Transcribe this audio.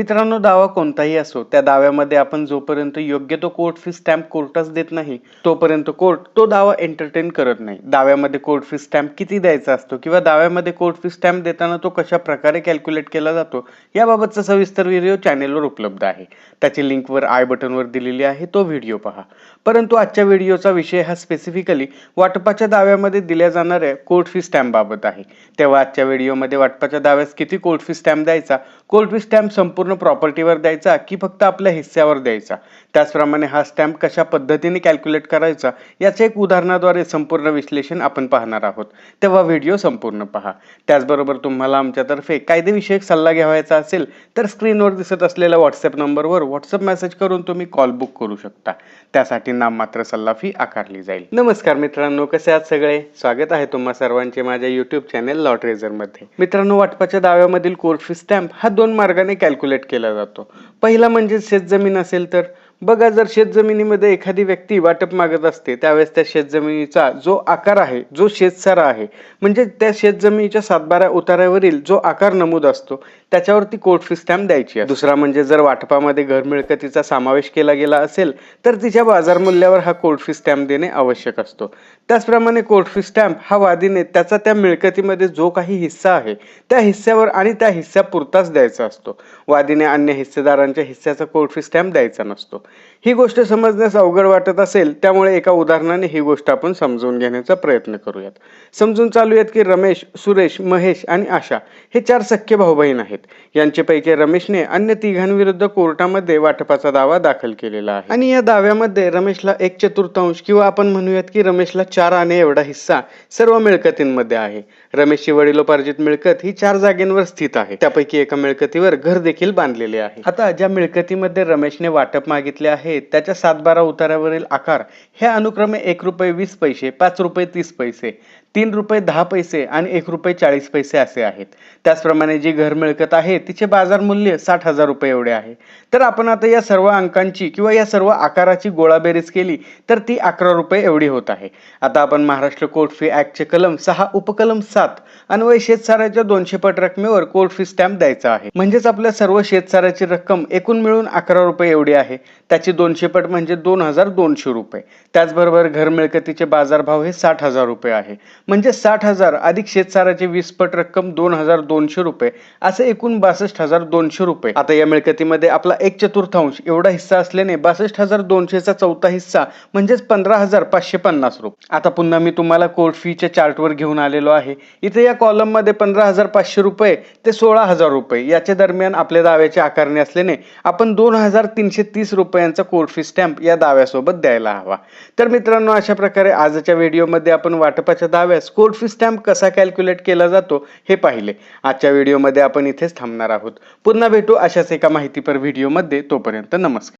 मित्रांनो दावा कोणताही असो त्या दाव्यामध्ये आपण जोपर्यंत योग्य तो कोर्ट फी स्टॅम्प कोर्टच देत नाही तोपर्यंत कोर्ट तो दावा एंटरटेन करत नाही. दाव्यामध्ये कोर्ट फी स्टॅम्प किती द्यायचा असतो किंवा दाव्यामध्ये कोर्ट फी स्टॅम्प देताना तो कशा प्रकारे कॅल्क्युलेट केला जातो याबाबतचा सविस्तर व्हिडिओ चॅनेलवर उपलब्ध आहे. त्याची लिंकवर आय बटनवर दिलेली आहे तो व्हिडिओ पहा. परंतु आजच्या व्हिडिओचा विषय हा स्पेसिफिकली वाटपाच्या दाव्यामध्ये दिल्या जाणाऱ्या कोर्ट फी स्टॅम्पबाबत आहे. तेव्हा आजच्या व्हिडिओमध्ये वाटपाच्या दाव्यास किती कोर्ट फी स्टॅम्प द्यायचा? कोर्ट फी स्टॅम्प संपूर्ण प्रॉपर्टीवर द्यायचा की फक्त आपल्या हिस्स्यावर द्यायचा? त्याचप्रमाणे हा स्टॅम्प कशा पद्धतीने कॅल्क्युलेट करायचा? याचे एक उदाहरणाद्वारे संपूर्ण विश्लेषण आपण पाहणार आहोत. तेव्हा व्हिडिओ संपूर्ण पहा. त्याचबरोबर तुम्हाला आमच्यातर्फे कायदेविषयक सल्ला घ्यावायचा असेल तर स्क्रीनवर दिसत असलेल्या व्हॉट्सअप नंबरवर व्हॉट्सअप मेसेज करून तुम्ही कॉल बुक करू शकता. त्यासाठी नाममात्र सल्ला फी आकारली जाईल. नमस्कार मित्रांनो कसे आहात सगळे? स्वागत आहे तुम्हा सर्वांचे माझ्या युट्यूब चॅनेल लॉटरेझरमध्ये मध्ये. मित्रांनो वाटपाच्या दाव्यामधील कोर्ट फी स्टॅम्प हा दोन मार्गाने कॅल्क्युलेट केला जातो. पहिला म्हणजे शेतजमीन असेल तर बघा जर शेतजमिनीमध्ये एखादी व्यक्ती वाटप मागत असते त्यावेळेस त्या शेतजमिनीचा जो आकार आहे जो शेतसारा आहे म्हणजे त्या शेतजमिनीच्या सातबारा उतारावरील जो आकार नमूद असतो त्याच्यावरती कोर्ट फी स्टॅम्प द्यायची आहे दुसरा म्हणजे जर वाटपामध्ये घर मिळकतीचा समावेश केला गेला असेल तर तिच्या बाजारमूल्यावर हा कोर्ट फी स्टॅम्प देणे आवश्यक असतो. त्याचप्रमाणे कोर्ट फी स्टॅम्प हा वादीने त्याचा त्या मिळकतीमध्ये जो काही हिस्सा आहे त्या हिस्स्यावर आणि त्या हिस्स्यापुरताच द्यायचा असतो. वादीने अन्य हिस्सेदारांच्या हिस्स्याचा कोर्ट फी स्टॅम्प द्यायचा नसतो. ही गोष्ट समजण्यास अवघड वाटत असेल त्यामुळे एका उदाहरणाने ही गोष्ट आपण समजून घेण्याचा प्रयत्न करूयात. समजून चालूयात की रमेश सुरेश महेश आणि आशा हे चार सख्खे भाऊ बहीण आहेत. यांच्यापैकी रमेशने अन्य तिघांविरुद्ध कोर्टामध्ये वाटपाचा दावा दाखल केलेला आहे. आणि या दाव्यामध्ये रमेशला एक चतुर्थांश किंवा आपण म्हणूयात की रमेशला चार आणे एवढा हिस्सा सर्व मिळकतींमध्ये आहे. रमेशची वडिलोपार्जित मिळकत ही चार जागेंवर स्थित आहे. त्यापैकी एका मिळकतीवर घर देखील बांधलेले आहे. आता ज्या मिळकतीमध्ये रमेशने वाटप मागितले आहे. त्याच्या सातबारा उतारावरील आकार हे अनुक्रमे एक रुपये वीस पैसे पाच रुपये तीस पैसे. तीन रुपये दहा पैसे आणि एक रुपये चाळीस पैसे असे आहेत. त्याचप्रमाणे जी घर मिळकत आहे तिचे बाजार मूल्य साठ हजार रुपये एवढे आहे. तर आपण आता या सर्व अंकांची किंवा या सर्व आकाराची गोळाबेरीज केली तर ती अकरा रुपये एवढी होत आहे. आता आपण महाराष्ट्र कोर्ट फी ऍक्टचे कलम सहा उपकलम सात अन्वय शेतसाऱ्याच्या दोनशे पट रकमेवर कोर्ट फी स्टॅम्प द्यायचा आहे. म्हणजेच आपल्या सर्व शेतसाऱ्याची रक्कम एकूण मिळून अकरा रुपये एवढी आहे. त्याची दोनशे पट म्हणजे दोन हजार दोनशे रुपये. त्याचबरोबर घर मिळकतीचे बाजारभाव हे साठ हजार रुपये आहे. म्हणजे साठ हजार अधिक शेतसाराची वीस पट रक्कम दोन हजार दोनशे रुपये. असे एकूण बासष्ट हजार दोनशे रुपये. आता या मिळकतीमध्ये आपला एक चतुर्थांश एवढा हिस्सा असल्याने बासष्ट हजार दोनशेचा चौथा हिस्सा म्हणजेच पंधरा हजार पाचशे पन्नास रुपये. आता पुन्हा मी तुम्हाला कोर्ट फीच्या चार्टवर घेऊन आलेलो आहे. इथे या कॉलममध्ये पंधरा हजार पाचशे रुपये ते सोळा हजार रुपये. याच्या दरम्यान आपल्या दाव्याची आकारणी असल्याने आपण दोन हजार तीनशे तीस रुपयांचा कोर्ट फी स्टॅम्प या दाव्यासोबत द्यायला हवा. तर मित्रांनो अशा प्रकारे आजच्या व्हिडिओमध्ये आपण वाटपाच्या दाव्या स्कोर फी स्टॅम्प कसा कॅल्क्युलेट केला जातो हे पाहिले. आजच्या व्हिडिओमध्ये आपण इथेच थांबणार आहोत. पुन्हा भेटू अशाच एका माहितीपर व्हिडिओमध्ये तोपर्यंत नमस्कार.